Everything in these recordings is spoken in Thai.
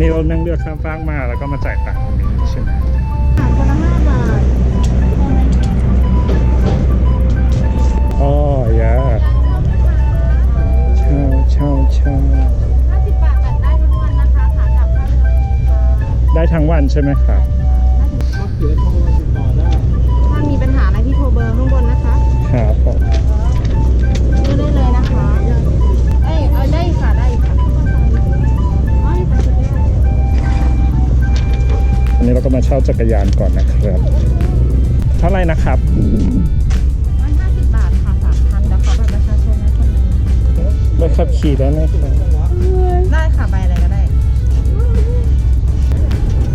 นนี้เรานั่งเรือข้ามฟากมาแล้วก็มาจ่ายตังค์ตรงนี้ใช่ไหมอาหารคนละห้าบาทอ๋อยาเช่าเช่าเช่าห้าสิบบาทตัดได้ทั้งวันนะคะขากลับค่าเรือได้ทั้งวันใช่ไหมครับถ้ามีปัญหาอะไรที่โทรเบอร์ข้างบนนะคะ ครับผม อันนี้เราก็มาเช่าจักรยานก่อนนะครับ เท่าไหร่นะครับร้อยห้าสิบบาทค่ะสามพันเดี๋ยวขอบัตรประชาชนนะคนหนึงใบขับขี่ได้ไหมครับได้ค่ะใบอะไรก็ได้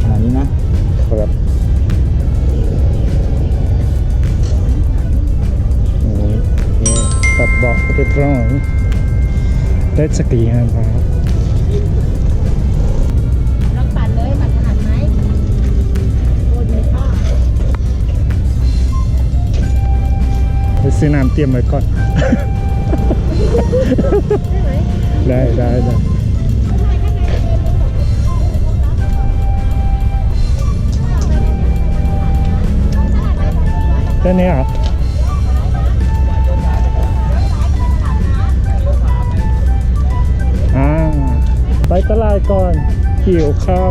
ขนาดนี้นะ ครับนี่นี่ตัดเบาะเรียบร้อยได้จักรยานแล้ว ซื้อน้ำเตรียมไว้ก่อน ได้ไหมได้ได้ได้ได้เนี่ยเหรออ่าไปตลาดก่อนหิวข้าว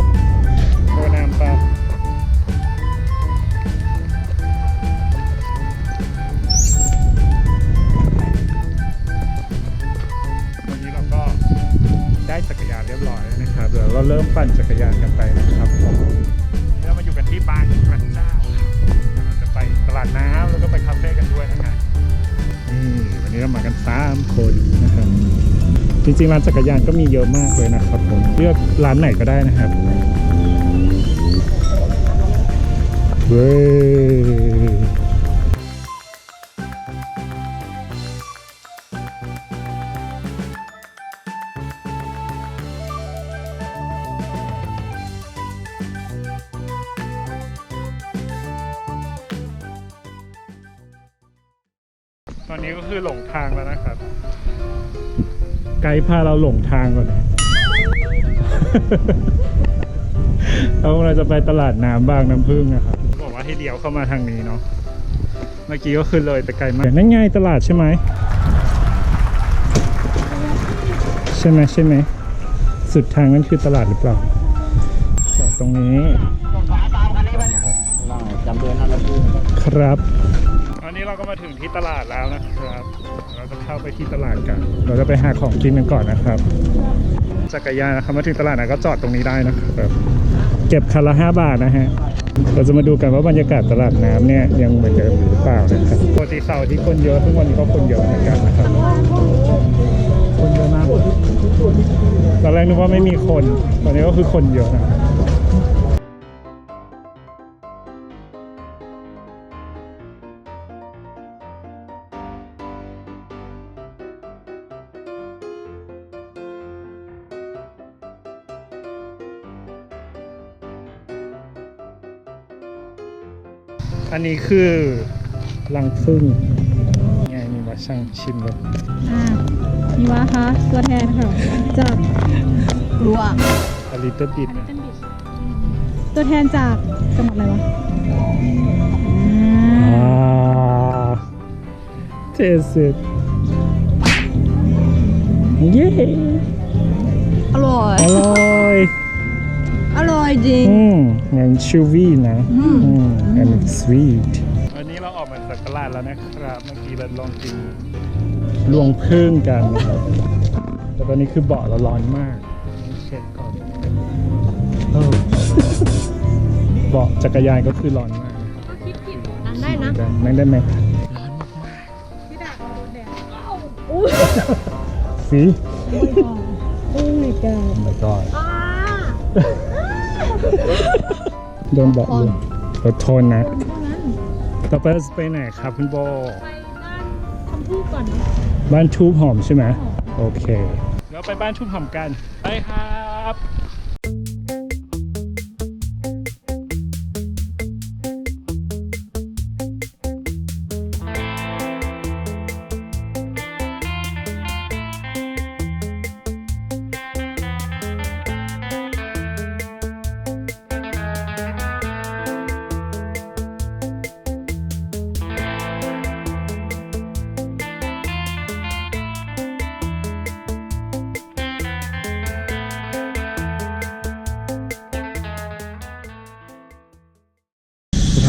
รยานเรียบร้อยแล้วนะครับเดี๋ยวเราเริ่มปั่นจักรยานกันไปนะครับผมนี่เรามาอยู่กันที่บางกระเจ้าเราจะไปตลาดน้ำแล้วก็ไปคาเฟ่กันด้วยนะฮะนี่วันนี้เรามากันสามคนนะครับ จริงๆร้านจักรยานก็มีเยอะมากเลยนะครับผมเลือกร้านไหนก็ได้นะครับเว้ อนนี้ก็คือหลงทางแล้วนะครับ ไกด์พาเราหลงทางก่อนนะเรากำลังจะไปตลาดน้ำบางน้ำพึ่งนะครับบอกว่าให้เลี้ยวเข้ามาทางนี้เนาะเมื่อกี้ก็คือเลยไปไกลมากนั่นไงตลาดใช่ไหมใช่ไหมใช่ไหมสุดทางนั้นคือตลาดหรือเปล่าจอดตรงนี้ล่างจำเดือนนั่นแล้วพูดครับอั นี้เราก็มาถึงที่ตลาดแล้วนะครับ เราจะเข้าไปที่ตลาดกัน เราจะไปหาของกินกันก่อนนะครับ จักรยานนะครับมาถึงตลาดนะก็จอดตรงนี้ได้นะครับ เก็บคันละ5บาทนะฮะ เราจะมาดูกันว่าบรรยากาศตลาดน้ำเนี่ยยังเหมือนเดิมอยู่หรือเปล่านะครับปกติเสาร์ที่คนเยอะซึ่งวันนี้ก็คนเยอะเหมือนกันนะครับ คนเยอะมาก ตอนแรกนึกว่าไม่มีคน ตอนนี้ก็คือคนเยอะนะ อันนี้คือลังพึ่งไงมีมาช่างชิมเลยอ่ามีวะคะตัวแทนค่ะจากรัวอลิตบิดตัวแทนจากจังหวัดอะไรวะอ่าเทสิตเย้อร่อย อร่อย อร่อยจริง อืมงั้นชูวี่นะอืมอืม and it's sweet วันนี้เราออกมาจากตลาดแล้วนะครับ เมื่อกี้เราลองกินลวงพึ่งกันนะครับแต่ตอนนี้คือเบาะเราร้อนมากเช็ดก่อนเออเบาะจักรยานก็คือร้อนมากนะครับนั่งได้นะ นั่งได้ไหมพี่ดาบโดนแดดสี โอ้ my god ไม่ก็ โดนเบาะเลยอดทนนะ ต่อไปเราจะไปไหนครับคุณโบไปบ้านคำพูดก่อนนะบ้านทูบหอมใช่ไหมโอเค เราไปบ้านทูบหอมกัน ไปครั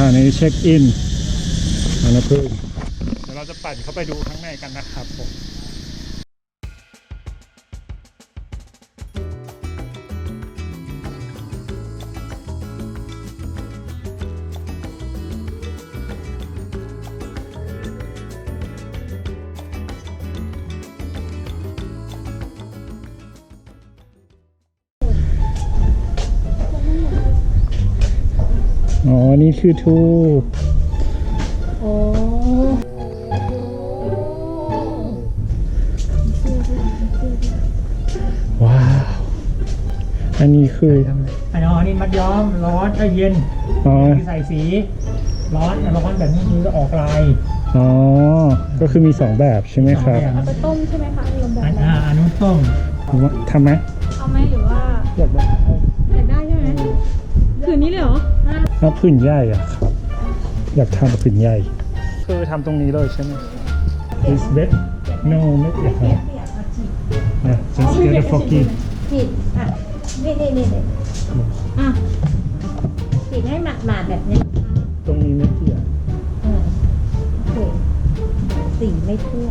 บถานีเช็คอินอานพึ่งเดี๋ยวเราจะปั่นเข้าไปดูข้างในกันนะครับผม อ๋อ นี่คือทูบโอ้ว้าว อันนี้คืออันนี้อันนี้มัดย้อมร้อนเอ้ยเย็นอ๋อใส่สี ร้อนร้อนแบบนี้คือออกลายอ๋อ ก็คือมีสองแบบใช่ไหมครับเอาไปต้มใช่ไหมคะอารมณ์แบบอันนั้นอ่าอันนู้นต้มทำไหมเอาไหมหรือว่าอยากได้อยากได้ใช่ไหมคืนนี้เลยเหรอ ถ้าผืนใหญ่อะครับ อยากทำผืนใหญ่ คือทำตรงนี้เลยใช่ไหม Is bed no ไม่เปียกครับอะ just get a foggy ผิดอะนี่นี่นี่นี่อะผิดให้หมาดหมาดๆแบบนี้ตรงนี้ไม่เปียกเออโอเคสีไม่ทั่ว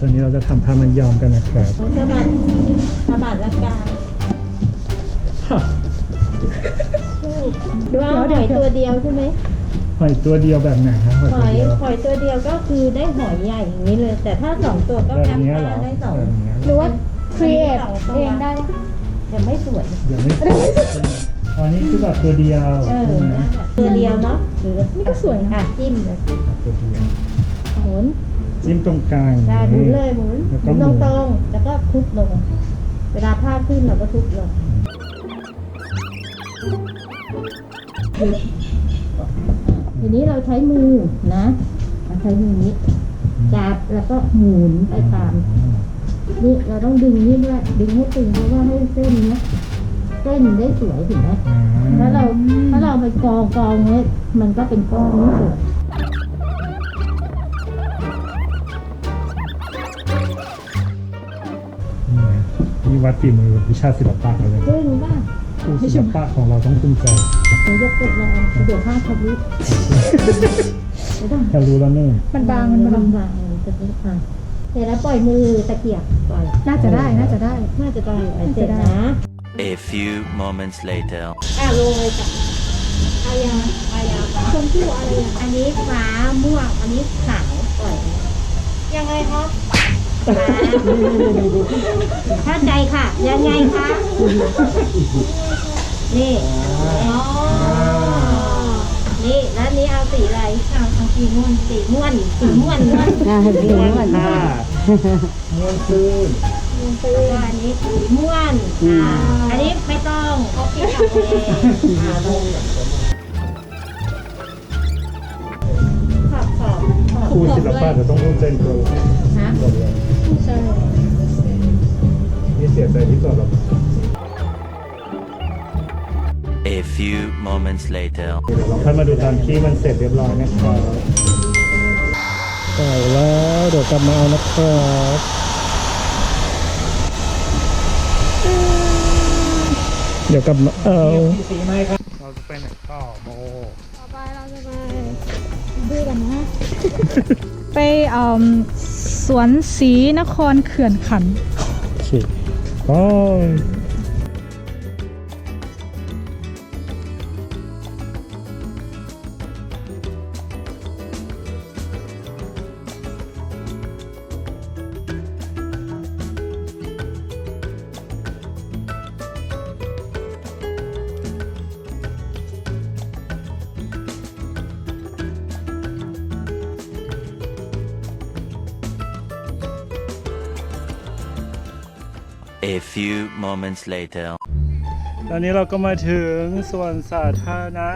ตอนนี้เราจะทำผ้ามันยอมกันนะครับสะบัดสะบัดละกันดูเอาหอยตัวเดียวใช่ไหมหอยตัวเดียวแบบไหนครับหอยหตัวอยเดียวหอยตัวเดียวก็คือได้หอยใหญ่อย่างนี้เลย แต่ถ้าสองตัวก็แบบแคปเนี้ยเหรห้าอได้สองแบบเนี้ยหรือว่า create สเองได้ปะเดี๋ยวไม่สวยเดี๋ยวไม่อ๋อนี่คือแบบตัวเดียวเออใช่ไหมนั่นแหละตัวเดียวเนาะหรือนี่ก็สวยนะอะจิ้มเลยตัวเดียวหมุน จิ้มตรงกลางได้หมุนเลยหมุนแล้วหก็มุนหมุนตรงๆแล้วก็ทุบลง เวลาผ้าขึ้นเราก็ทุบลงทีนี้เราใช้มือนะเราใช้มือนี้จับแล้วก็หมุนไปตามนี่เราต้องดึงนี่ด้วยดึงให้ตึงเพราะว่าให้เส้นเนี้ยเส้นได้สวยถึงไหมอ่าถ้าเราถ้าเราไปกองกองเนี้ยมันก็เป็นก้อนไม่สวย นี่วัดฝีมือวิชาศิลปะเลยซึ่งว่าครูศิลปะของเราต้องภูมิใจหนูยกกดแรงเดี๋ยวผ้าทะลุไม่ต้องแค่รู้แล้วนึ่งมันบางมันมันบางบางมันจะไม่อะเสร็จแล้วปล่อยมือตะเกียบปล่อยน่าจะได้น่าจะได้น่าจะได้อะเสร็จนะ A few moments later. อะลงเลยจ้ะเอายาเอายาชมพู่อะไรอะอันนี้ฟ้าม่วงอันนี้ขาวปล่อยยังไงครับ เข้าใจค่ะ ยังไงคะ นี่อ๋อนี่แล้วนี้เอาสีอะไรเอาเอาสีม่วนสีม่วนสีม่วนม่วนสีม่วนค่ะม้วนซื่นตัวอันนี้สีม่วนอ่าอันนี้ไม่ต้องเขาปิดเอาเองอ่าลงขอบขอบขอบครูศิลปะจะต้องภูมิใจในตัวเราฮะบอกเลย ใช่ นี่เสียใจที่สุดหรอก A few moments later. เดี๋ยวเราค่อยมาดูตอนที่มันเสร็จเรียบร้อยนะครับต่อแล้วเดี๋ยวกลับมาเอานะครับเดี๋ยวกลับมาเอาที่สีไหมครับ เราจะไปไหนต่อโมต่อไปเราจะไปดูกันนะ ไปเอ่อ สวนสีนครเขื่อนขันโอเคบา A few moments later. ตอนนี้เราก็มาถึงส่วนสาธารณะ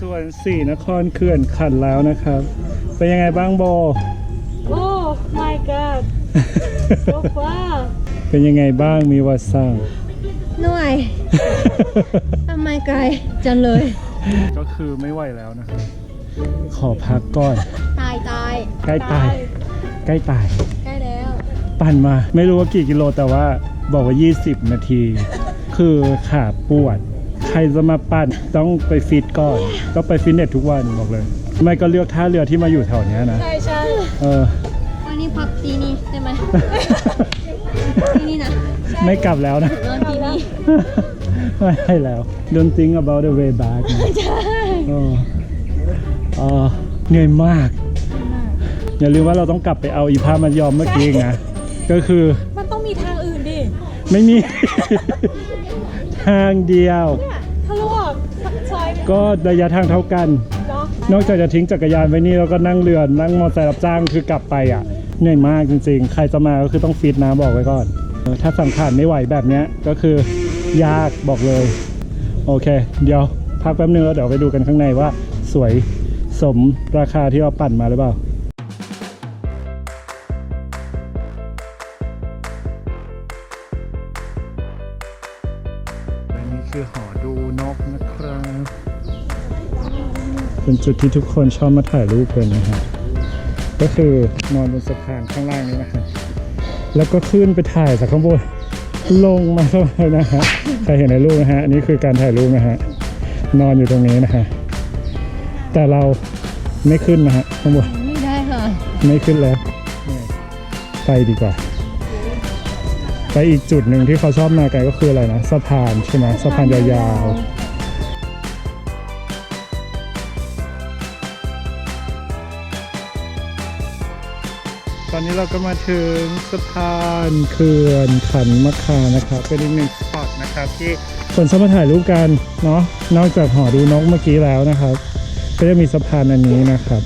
ส่วนสี่นครเขื่อนขันธ์แล้วนะครับ เป็นยังไงบ้างโบโอ้ my god so far เป็นยังไงบ้างมีวัดสร้าง เหนื่อยทำไมไกลจังเลย ก็คือไม่ไหวแล้วนะครับ ขอพักก่อน ตายตายใกล้ตาย ใกล้ตาย ใกล้แล้ว ปั่นมา ไม่รู้ว่ากี่กิโลแต่ว่า บอกว่า 20 นาที คือขาปวด ใครจะมาปั่นต้องไปฟิตก่อน ต้องไปฟิตเนสทุกวันบอกเลย ไม่ก็เลือกท่าเรือที่มาอยู่แถวเนี้ยนะ ใช่ใช่เออ วันนี้พักตีนี่ได้ไหม ตีนี่นะไม่กลับแล้วนะ นอนตีนี่ไม่ให้แล้ว Don't think about the way back นะเออเออเหนื่อยมาก อย่าลืมว่าเราต้องกลับไปเอาอีผ้ามันยอมเมื่อกี้อีกนะ ก็คือ ไม่มี ทางเดียว ทะลุออกซอยก็ระยะทางเท่ากัน เนาะนอกจากจะทิ้งจักรยานไว้นี่แล้วก็นั่งเรือนั่งมอเตอร์ไซค์รับจ้างคือกลับไปอะเหนื่อยมากจริงๆ ใครจะมาก็คือต้องฟิตนะบอกไว้ก่อนเออถ้าสังขารไม่ไหวแบบเนี้ยก็คือยากบอกเลย โอเค เดี๋ยวพักแป๊บนึงแล้วเดี๋ยวไปดูกันข้างในว่า สวยสมราคาที่เราปั่นมาหรือเปล่า เป็นจุดที่ทุกคนชอบมาถ่ายรูปกันนะฮะก็คือนอนบนสะพานข้างล่างนี้นะฮะแล้วก็ขึ้นไปถ่ายจากข้างบนลงมาเลยนะฮะใครเห็นในรูปนะฮะอันนี้คือการถ่ายรูปนะฮะนอนอยู่ตรงนี้นะฮะแต่เราไม่ขึ้นนะฮะข้างบนไม่ได้ค่ะ ไม่ขึ้นแล้วนี่ไปดีกว่า ไปอีกจุดหนึ่งที่เขาชอบมากันก็คืออะไรนะสะพานใช่ไหมสะพานยาวๆ ตอนนี้เราก็มาถึงสะพานเขื่อนขันมะคานะครับเป็นอีกหนึ่งสปอตนะครับที่คนชอบมาถ่ายรูปกันเนาะนอกจากหอดูนกเมื่อกี้แล้วนะครับ ก็จะมีสะพานอันนี้นะครับ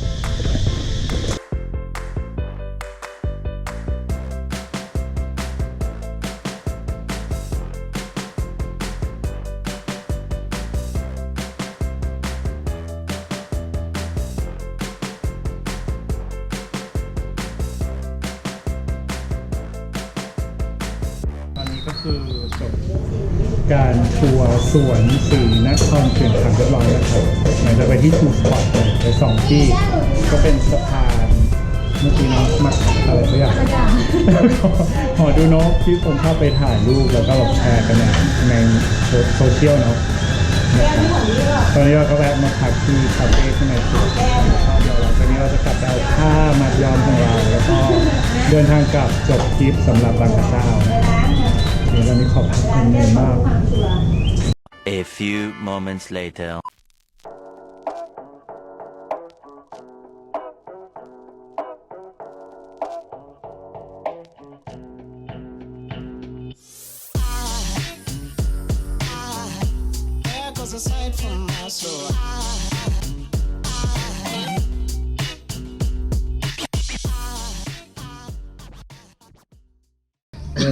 การทัวร์สวนสีนครเขื่อนขันเรียบร้อยนะครับเดี๋ยวจะไปที่ทูสปอตเลยไปสองที่ ก็เป็นสะพานเมื่อกี้น้องมักอะไรสักอย่างหอดูนกที่คนเข้าไปถ่ายรูปแล้วก็แบบแชร์กันเนี่ยในโซเชียลเนาะนะครับตอนนี้เราก็แวะมาพักที่คาเฟ่ข้างในสวนก็เดี๋ยวหลังจากนี้เราจะกลับไปเอาผ้ามัดย้อมของเราแล้วก็เดินทางกลับจบทริปสำหรับบางกระเจ้านะครับ เดี๋ยวตอนนี้ขอพักเหนื่อยมาก A few moments later.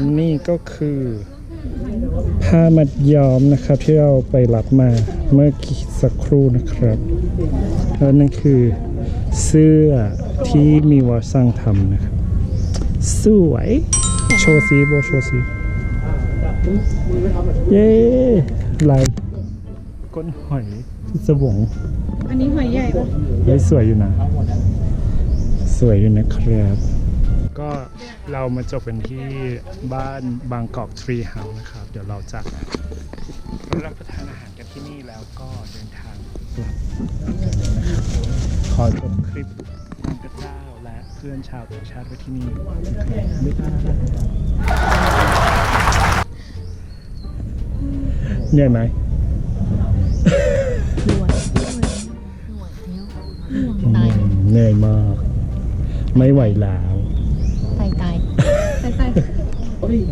และนี่ก็คือผ้ามัดย้อมนะครับ ที่เราไปรับมาเมื่อกี้สักครู่นะครับแล้วนั่นคือเสื้อที่มีวอสั่งทำนะครับ สวย โชว์ซีโบโชว์ซีเย้ลายก้นหอยที่สวงอันนี้หอยใหญ่ปะเฮ้ยสวยอยู่นะ สวยอยู่นะครับ ก็ เรามาจบกันที่บ้านบางกอกทรีเฮาส์นะครับ เดี๋ยวเราจะรับประทานอาหารกันที่นี่แล้วก็เดินทางกลับนะครับขอจบคลิปทางกระเจ้าและเพื่อนชาวต่างชาติไว้ที่นี่นะครับบ๊ายบายเหนื่อยไหมเหนื่อยมาก ไม่ไหวแล้ว đi.